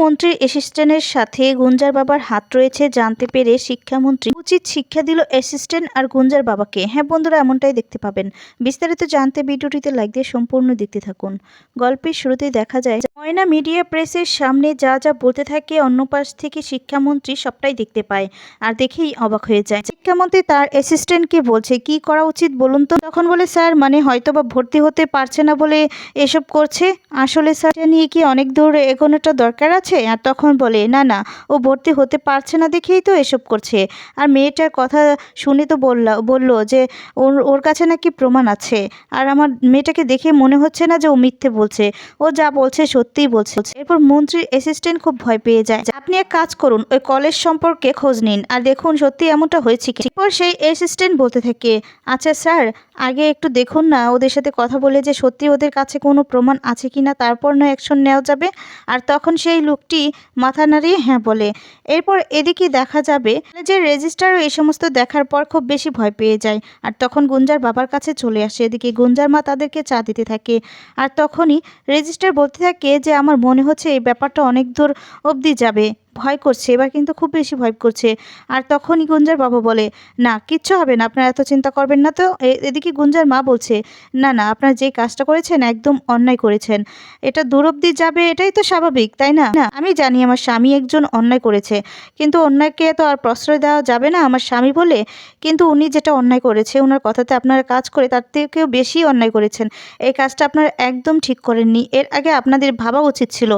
শিক্ষামন্ত্রীর অ্যাসিস্ট্যান্টের সাথে গুঞ্জার বাবার হাত রয়েছে জানতে পেরে শিক্ষামন্ত্রী উচিত শিক্ষা দিল অ্যাসিস্ট্যান্ট আর গুঞ্জার বাবাকে। হ্যাঁ বন্ধুরা, এমনটাই দেখতে পাবেন। বিস্তারিত জানতে ভিডিওটিতে লাইক দিয়ে সম্পূর্ণ দেখতে থাকুন। গল্পের শুরুতেই দেখা যায়, ময়না মিডিয়া প্রেসের সামনে যা যা বলতে থাকে অন্য পাশ থেকে শিক্ষামন্ত্রী সবটাই দেখতে পায় আর দেখেই অবাক হয়ে যায়। শিক্ষামন্ত্রী তার অ্যাসিস্ট্যান্টকে বলছে, কি করা উচিত বলুন তো? তখন বলে, স্যার মানে হয়তো বা ভর্তি হতে পারছে না বলে এসব করছে। আসলে স্যার নিয়ে কি অনেক দূর এগোনোটা দরকার আছে? আর তখন বলে, না না, ও ভর্তি হতে পারছে না দেখেই তো এসব করছে। আর মেয়েটার কথা শুনে তো বললা, বলল যে, ওর ওর কাছে নাকি প্রমাণ আছে। আর আমার মেয়েটাকে দেখে মনে হচ্ছে না যে ও মিথ্যে বলছে। ও যা বলছে সত্যিই বলছে। এরপর মন্ত্রীর অ্যাসিস্ট্যান্ট খুব ভয় পেয়ে যায়। আপনি এক কাজ করুন, ওই কলেজ সম্পর্কে খোঁজ নিন আর দেখুন সত্যি এমনটা হয়েছে কি। এরপর সেই অ্যাসিস্ট্যান্ট বলতে থাকে আচ্ছা স্যার, আগে একটু দেখুন না ওদের সাথে কথা বলে যে সত্যি ওদের কাছে কোনো প্রমাণ আছে কি না তারপর নয় অ্যাকশন নেওয়া যাবে? আর তখন সেই লোকটি মাথা নাড়িয়ে হ্যাঁ বলে। এরপর এদিকে দেখা যাবে, যে রেজিস্টারও এই সমস্ত দেখার পর খুব বেশি ভয় পেয়ে যায়। আর তখন গুঞ্জার বাবার কাছে চলে আসে। এদিকে গুঞ্জার মা তাদেরকে চা দিতে থাকে। আর তখনই রেজিস্টার বলতে থাকে যে, আমার মনে হচ্ছে এই ব্যাপারটা অনেক দূর অবধি যাবে। ভয় করছে, এবার কিন্তু খুব বেশি ভয় করছে। আর তখনই গুঞ্জার বাবা বলে, না, কিচ্ছু হবে না, আপনারা এত চিন্তা করবেন না তো। এদিকে গুঞ্জার মা বলছে, না না, আপনারা যে কাজটা করেছেন একদম অন্যায় করেছেন। এটা দূর অবধি যাবে, এটাই তো স্বাভাবিক, তাই না? না, আমি জানি আমার স্বামী একজন অন্যায় করেছে, কিন্তু অন্যায়কে তো আর প্রশ্রয় দেওয়া যাবে না আমার স্বামী বলে। কিন্তু উনি যেটা অন্যায় করেছে ওনার কথাতে আপনারা কাজ করে তার থেকেও বেশি অন্যায় করেছেন। এই কাজটা আপনারা একদম ঠিক করেননি। এর আগে আপনাদের ভাবা উচিত ছিল,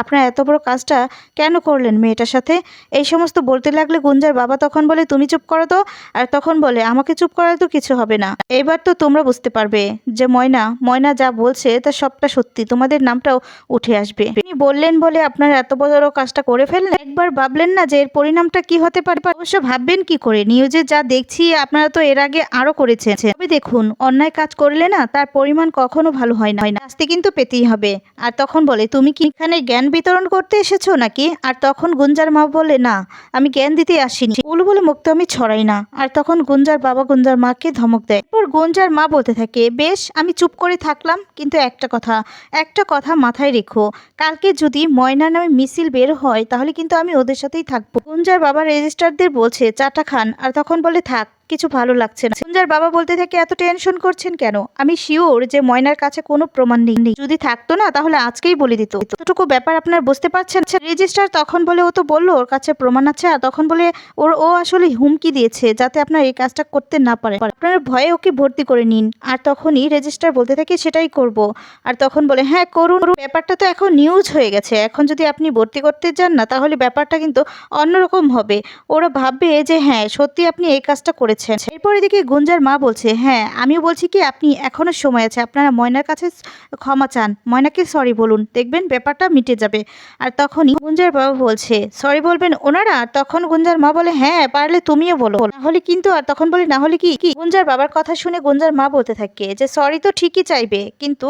আপনারা এত বড় কাজটা কেন করলেন মেয়েটার সাথে? এই সমস্ত বলতে লাগলে গুঞ্জার বাবা তখন বলে, তুমি চুপ করো তো। আর তখন বলে, আমাকে চুপ করালে তো কিছু হবে না। এবার তো তোমরা বুঝতে পারবে যে ময়না ময়না যা বলছে তা সবটা সত্যি। তোমাদের নামটাও উঠে আসবে। তিনি বললেন বলে, আপনারা এত বড় কাজটা করে ফেললেন? একবার ভাবলেন না যে এর পরিণামটা কি হতে পারে? অবশ্য ভাববেন কি করে? নিউজে যা দেখছি, আপনারা তো এর আগে আরও করেছেন। তবে দেখুন, অন্যায় কাজ করলে না তার পরিমাণ কখনো ভালো হয় না। শাস্তি কিন্তু পেতেই হবে। আর তখন বলে, তুমি কি এখানে জ্ঞান বিতরণ করতে এসেছ নাকি? আর তখন গুঞ্জার মা বলে, না, আমি জ্ঞান দিতে আসিনি। উলু বলে মুক্ত আমি ছড়াই না, আর তখন গুঞ্জার বাবা গুঞ্জার মাকে ধমক দেয়। এরপর গুঞ্জার মা বলতে থাকে, বেশ, আমি চুপ করে থাকলাম, কিন্তু একটা কথা একটা কথা মাথায় রেখো, কালকে যদি ময়না নামে মিছিল বের হয়, তাহলে কিন্তু আমি ওদের সাথেই থাকব। গুঞ্জার বাবা রেজিস্টারদের বলছে, চাটা খান। আর তখন বলে, থাক, কিছু ভালো লাগছে না। গুঞ্জার বাবা বলতে থাকে এত টেনশন করছেন কেন? আমি শিওর যে ময়নার কাছে কোনো প্রমাণ নেই। যদি থাকতো না, তাহলে আজকেই বলে দিত। এতটুকু ব্যাপার আপনার বুঝতে পারছেন? রেজিস্টার তখন বলে ও তো বলল, ওর কাছে প্রমাণ আছে, আর তখন বলে ওর, ও আসলে হুমকি দিয়েছে যাতে আপনার এই কাজটা করতে না পারে। আপনার ভয়ে ওকে ভর্তি করে নিন। আর তখনই রেজিস্টার বলতে থাকে, সেটাই করব। আর তখন বলে হ্যাঁ করুন ব্যাপারটা তো এখন নিউজ হয়ে গেছে। এখন যদি আপনি ভর্তি করতে যান না, তাহলে ব্যাপারটা কিন্তু অন্যরকম হবে। ওরা ভাববে যে হ্যাঁ সত্যি আপনি এই কাজটা করেছেন। এরপর এদিকে গুঞ্জার মা বলছে হ্যাঁ আমিও বলছি কি, আপনি এখনও সময় আছে, আপনারা ময়নার কাছে ক্ষমা চান। ময়নাকে সরি বলুন, দেখবেন ব্যাপারটা মিটে যাবে। আর তখনই গুঞ্জার বাবা বলছে সরি বলবেন ওনারা? তখন গুঞ্জার মা বলে হ্যাঁ পারলে তুমিও বলো। না হলে কিন্তু, আর তখন বলে, না হলে কি কি? গুঞ্জার বাবার কথা শুনে গুঞ্জার মা বলতে থাকে যে সরি তো ঠিকই চাইবে, কিন্তু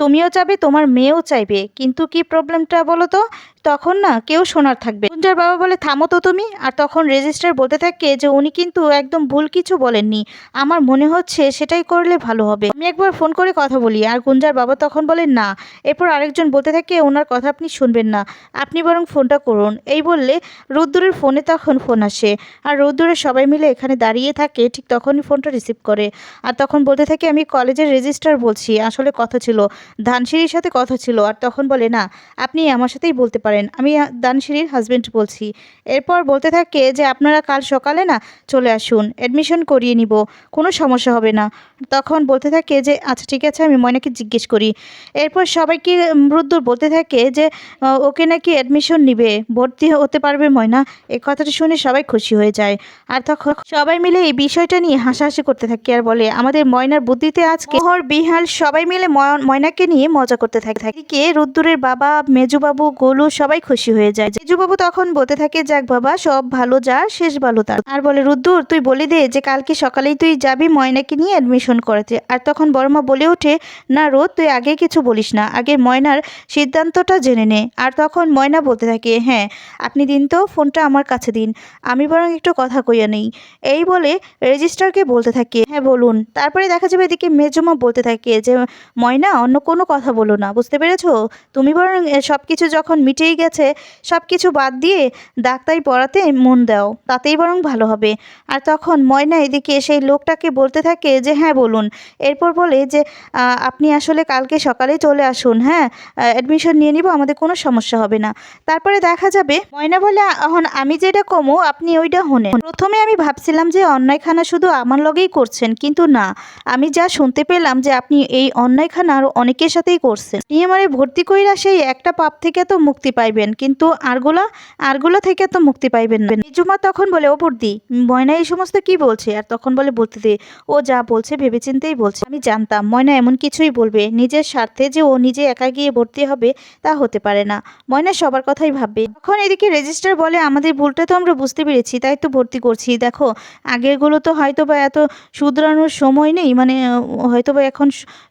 তুমিও চাইবে, তোমার মেয়েও চাইবে, কিন্তু কি প্রবলেমটা বলো তো? তখন না কেউ শোনার থাকবে। গুঞ্জার বাবা বলে, থামো তো তুমি। আর তখন রেজিস্টার বলতে থাকে যে, উনি কিন্তু একদম ভুল কিছু বলেননি। আমার মনে হচ্ছে সেটাই করলে ভালো হবে। আমি একবার ফোন করে কথা বলি, আর গুঞ্জার বাবা তখন বলে, না। এরপর আরেকজন বলতে থাকে, ওনার কথা আপনি শুনবেন না। আপনি বরং ফোনটা করুন। এই বললে রোদ্দুরের ফোনে তখন ফোন আসে, আর রোদ্দুরের সবাই মিলে এখানে দাঁড়িয়ে থাকে, ঠিক তখনই ফোনটা রিসিভ করে। আর তখন বলতে থাকে, আমি কলেজের রেজিস্টার বলছি, আসলে কথা ছিল। ধানসিঁড়ির সাথে কথা ছিল, আর তখন বলে, না, আপনি আমার সাথেই বলতে পারেন আমি দানশিরির হাজবেন্ড বলছি। এরপর বলতে থাকে যে, আপনারা কাল সকালে না চলে আসুন। অ্যাডমিশন করিয়ে নিব। কোনো সমস্যা হবে না। তখন বলতে থাকে যে আচ্ছা ঠিক আছে, আমি ময়নাকে জিজ্ঞেস করি। এরপর সবাইকে রুদ্দুর বলতে থাকে যে ওকে নাকি অ্যাডমিশন নিবে? ভর্তি হতে পারবে ময়না? এই কথাটা শুনে সবাই খুশি হয়ে যায়। আর তখন সবাই মিলে এই বিষয়টা নিয়ে হাসাহাসি করতে থাকে আর বলে, আমাদের ময়নার বুদ্ধিতে আজকে মোহর, বিহাল সবাই মিলে ময়- ময়নাকে নিয়ে মজা করতে থাকে। এদিকে রুদ্দুরের বাবা, মেজুবাবু, গোলু সবাই খুশি হয়ে যায়। যে মেজুবাবু তখন বলতে থাকে, যাক বাবা, সব ভালো, যা, শেষ ভালো তার। আর বলে, রুদ্দুর, তুই বলে দে যে কালকে সকালেই তুই যাবি ময়নাকে নিয়ে অ্যাডমিশন করাতে। আর তখন বড়মা বলে ওঠে, না রোদ, তুই আগে কিছু বলিস না। আগে ময়নার সিদ্ধান্তটা জেনে নে। আর তখন ময়না বলতে থাকে হ্যাঁ আপনি দিন তো, ফোনটা আমার কাছে দিন। আমি বরং একটু কথা কইয়া নেই। এই বলে রেজিস্টারকে বলতে থাকে হ্যাঁ বলুন। তারপরে দেখা যাবে এদিকে মেজমা বলতে থাকে যে, ময়না, অন্য কোনো কথা বলো না। বুঝতে পেরেছ? তুমি বরং সব কিছু যখন মিটেই গেছে সব কিছু বাদ দিয়ে ডাক্তারি পড়াতে মন দাও, তাতেই বরং ভালো হবে। আর তখন ময়না এদিকে সেই লোকটাকে বলতে থাকে যে হ্যাঁ বলুন। এরপর বলে যে আপনি আসলে কালকে সকালেই চলে আসুন হ্যাঁ? অ্যাডমিশন নিয়ে নিব, আমাদের কোনো সমস্যা হবে না। তারপরে দেখা যাবে, ময়না বলে এখন আমি যেটা কমো, আপনি ওইটা হনেন। প্রথমে আমি ভাবছিলাম যে, অন্যায়খানা শুধু আমার লগেই করছেন, কিন্তু না। আমি যা শুনতে পেলাম যে, আপনি এই অন্যায়খানা আরও অনেকের সাথেই করছেন। নিয়ে মানে ভর্তি কইরা সেই একটা পাপ থেকে তো মুক্তি পাইবেন। কিন্তু আরগুলা আরগুলা থেকে তো মুক্তি পাইবেন না। জুমা তখন বলে, ও বুদ্ধি ময়না এই সমস্ত কি বলছে? আর তখন বলে, বলতে দে, ও যা বলছে ভেবেচিন্তেই বলছে। আমি জানতাম, ময়না এমন কিছুই বলবে। নিজের স্বার্থে যে ও নিজে একা গিয়ে ভর্তি হবে, তা হতে পারে না। ময়না সবার কথাই ভাববে। তখন এদিকে রেজিস্টার বলে, আমাদের ভুলটা তো আমরা বুঝতে পেরেছি, তাই তো ভর্তি করছি। দেখো, আগেরগুলো তো হয়তো বা এত শুধরানোর সময় নেই মানে হয়তো বা এখন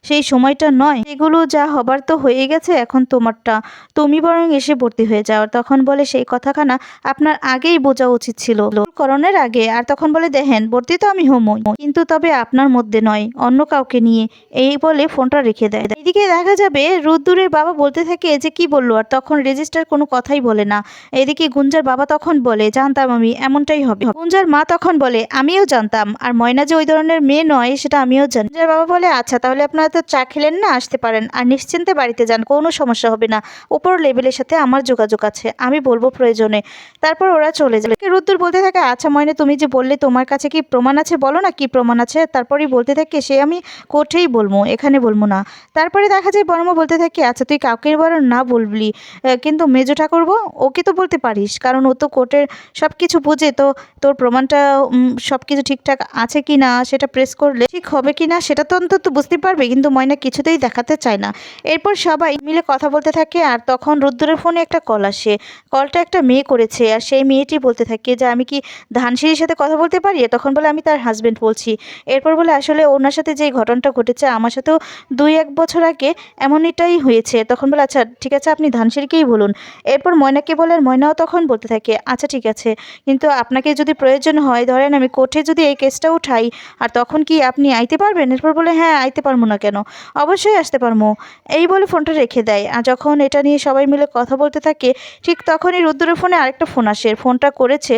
সেই সময়টা নয়। এগুলো যা হবার তো হয়ে গেছে, এখন তোমারটা। তুমি বরং এসে ভর্তি হয়ে যাওয়ার। তখন বলে সেই কথাখানা আপনার আগেই বোঝা উচিত ছিল। করণের আগে আর তখন বলে, দেখেন ভর্তি তো আমি হোমই। কিন্তু তবে আপনার মধ্যে নয়, অন্য কাউকে নিয়ে। এই বলে ফোনটা রেখে দেয়। এদিকে দেখা যাবে রুদ্দুরের বাবা বলতে থাকে যে, কি বলল? আর তখন রেজিস্টার কোনো কথাই বলে না। এদিকে গুঞ্জার বাবা তখন বলে, জানতাম আমি, এমনটাই হবে। গুঞ্জার মা তখন বলে, আমিও জানতাম। আর ময়না যে ওই ধরনের মেয়ে নয়, সেটা আমিও জানি। গুঞ্জার বাবা বলে আচ্ছা তাহলে আপনারা তো চা খেলেন না, আসতে পারেন। আর নিশ্চিন্তে বাড়িতে যান, কোনো সমস্যা হবে না। উপর লেভেলের সাথে আমার যোগাযোগ আছে, আমি বলব প্রয়োজনে। তারপর ওরা চলে যায়। রুদ্দুর বলতে থাকে আচ্ছা ময়না, তুমি যে বললে তোমার কাছে কি প্রমাণ আছে বলো না কি প্রমাণ আছে? তারপরেই বলতে থাকে সে আমি কোর্টেই বলব, এখানে বলব না। তারপরে দেখা যায় বর্মা বলতে থাকে আচ্ছা তুই কাউকে বরং না বলবি কিন্তু মেজো ঠাকুরবো, ওকে তো বলতে পারিস, কারণ ও তো কোর্টের সব কিছু বুঝে, তো তোর প্রমাণটা সব কিছু ঠিকঠাক আছে কি না সেটা প্রেস করলে ঠিক হবে কি না সেটা তো অন্তত বুঝতে পারবে, কিন্তু ময়না কিছুতেই দেখাতে চায় না। এরপর সবাই মিলে কথা বলতে থাকে, আর তখন রুদ্রের ফোনে একটা কল আসে। কলটা একটা মেয়ে করেছে, আর সেই মেয়েটি বলতে থাকে যে, আমি কি ধানসিঁড়ির সাথে কথা বলতে পারি তখন বলে, আমি তার হাজব্যান্ড বলছি। এরপর বলে, আসলে ওনার সাথে যেই ঘটনাটা ঘটেছে, আমার সাথেও দুই এক বছর আগে এমনইটাই হয়েছে। তখন বলে আচ্ছা ঠিক আছে, আপনি ধানসিঁড়িকেই বলুন। এরপর ময়নাকে বলে, আর ময়নাও তখন বলতে থাকে আচ্ছা ঠিক আছে, কিন্তু আপনাকে যদি প্রয়োজন হয়, ধরেন আমি কোর্টে যদি এই কেসটা উঠাই, আর তখন কি আপনি আইতে পারবেন? এরপর বলে হ্যাঁ আইতে পারব না কেন? অবশ্যই আসতে পারব। এই বলে ফোনটা রেখে দেয়, আর যখন এটা নিয়ে সবাই মিলে কথা বলতে থাকে, ঠিক তখনই রুদ্রের ফোনে আরেকটা ফোন আসে। ফোনটা করেছে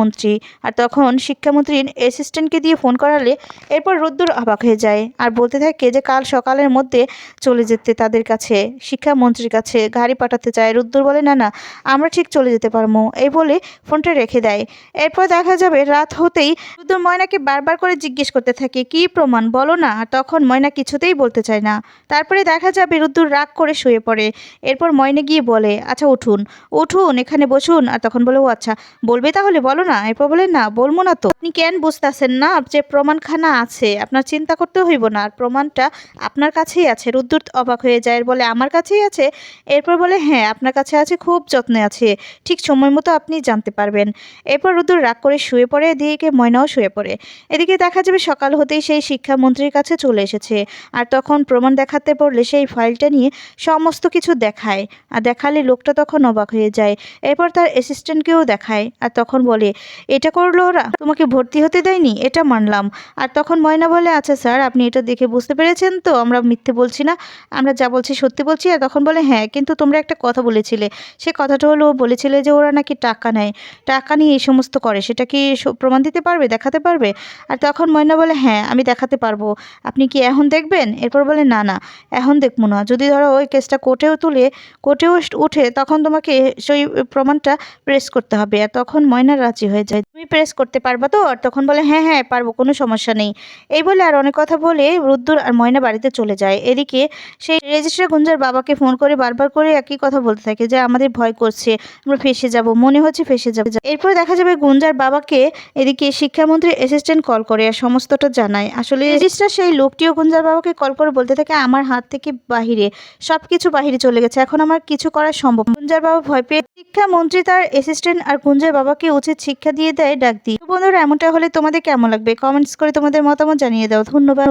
শিক্ষামন্ত্রী আর তখন শিক্ষামন্ত্রীর অ্যাসিস্ট্যান্টকে দিয়ে ফোন করালে এরপর রোদ্দুর অবাক হয়ে যায় আর বলতে থাকে যে কাল সকালের মধ্যে চলে যেতে তাদের কাছে। শিক্ষামন্ত্রীর কাছে গাড়ি পাঠাতে চায় রুদ্র বলে, না না, আমরা ঠিক চলে যেতে পারব। এই বলে ফোনটা রেখে দেয়। এরপর দেখা যাবে রাত হতেই রুদ্র ময়নাকে বারবার করে জিজ্ঞেস করতে থাকে, কি প্রমাণ? বলো না। আর তখন ময়না কিছুতেই বলতে চায় না। তারপরে দেখা যাবে রুদ্র রাগ করে শুয়ে পড়ে। এরপর ময়না গিয়ে বলে আচ্ছা উঠুন। উঠুন? এখানে বসুন? আর তখন বলে, ও আচ্ছা। বলবে তাহলে, বলো না? এরপর বলে না, বলব না তো। আপনি কেন বুঝতে বুঝতেছেন না? যে প্রমাণখানা আছে, আপনার চিন্তা করতে হইব না। আর প্রমাণটা আপনার কাছেই আছে রুদ্দুর অবাক হয়ে যায়, বলে, আমার কাছেই আছে? এরপর বলে হ্যাঁ আপনার কাছে আছে, খুব যত্নে আছে। ঠিক সময় মতো আপনি জানতে পারবেন। এরপর রুদ্র রাগ করে শুয়ে পড়ে, এদিকে ময়নাও শুয়ে পড়ে। এদিকে দেখা যাবে সকাল হতেই সেই শিক্ষামন্ত্রীর কাছে চলে এসেছে। আর তখন প্রমাণ দেখাতে পড়লে সেই ফাইলটা নিয়ে সমস্ত কিছু দেখায়। আর দেখালে লোকটা তখন অবাক হয়ে যায়। এরপর তার অ্যাসিস্ট্যান্টকেও দেখায়। আর তখন বলে এটা করল ওরা? তোমাকে ভর্তি হতে দেয়নি? এটা মানলাম। আর তখন ময়না বলে আচ্ছা স্যার, আপনি এটা দেখে বুঝতে পেরেছেন তো, আমরা মিথ্যে বলছি না। আমরা যা বলছি সত্যি বলছি। আর তখন বলে হ্যাঁ কিন্তু তোমরা একটা কথা বলেছিলে। সে কথাটা হলো বলেছিলে যে ওরা নাকি টাকা নেয়। টাকা নিয়ে এই সমস্ত করে। সেটা কি প্রমাণ দিতে পারবে, দেখাতে পারবে? আর তখন ময়না বলে হ্যাঁ আমি দেখাতে পারব। আপনি কি এখন দেখবেন? এরপর বলে, না না, এখন দেখব না। যদি ধরো ওই কেসটা কোর্টেও তুলে, কোর্টেও উঠে, তখন তোমাকে সেই প্রমাণটা প্রেস করতে হবে। আর তখন ময়না রাজি হয়ে যায়। তুমি প্রেস করতে পারবা তো? আর তখন বলে হ্যাঁ হ্যাঁ পারব, কোনো সমস্যা নেই। এই বলে আর অনেক কথা বলে রুদ্দুর আর ময়না বাড়িতে চলে যায়। এদিকে সেই রেজিস্ট্রার গুঞ্জার বাবাকে ফোন করে বারবার করে একই কথা বলতে থাকে যে, আমাদের ভয় করছে, আমরা ফেসে যাব, মনে হচ্ছে ফেসে যাবে। এরপর দেখা যাবে গুঞ্জার বাবাকে এদিকে শিক্ষামন্ত্রীর অ্যাসিস্ট্যান্ট কল করে আর সমস্তটা জানায়। আসলে রেজিস্ট্রার সেই লোকটিও গুঞ্জার বাবাকে কল করে বলতে থাকে, আমার হাত থেকে বাহিরে সব কিছু বাহিরে চলে গেছে, এখন আমার কিছু করা সম্ভব গুঞ্জার বাবা ভয় পেয়ে শিক্ষামন্ত্রী তার অ্যাসিস্ট্যান্ট আর গুঞ্জার বাবাকে উচিত শিক্ষা দিয়ে দেয়, ডাক দিয়ে। বন্ধুরা, এমনটা হলে তোমাদের কেমন লাগবে? কমেন্টস করে তোমাদের মতামত জানিয়ে দাও। ধন্যবাদ।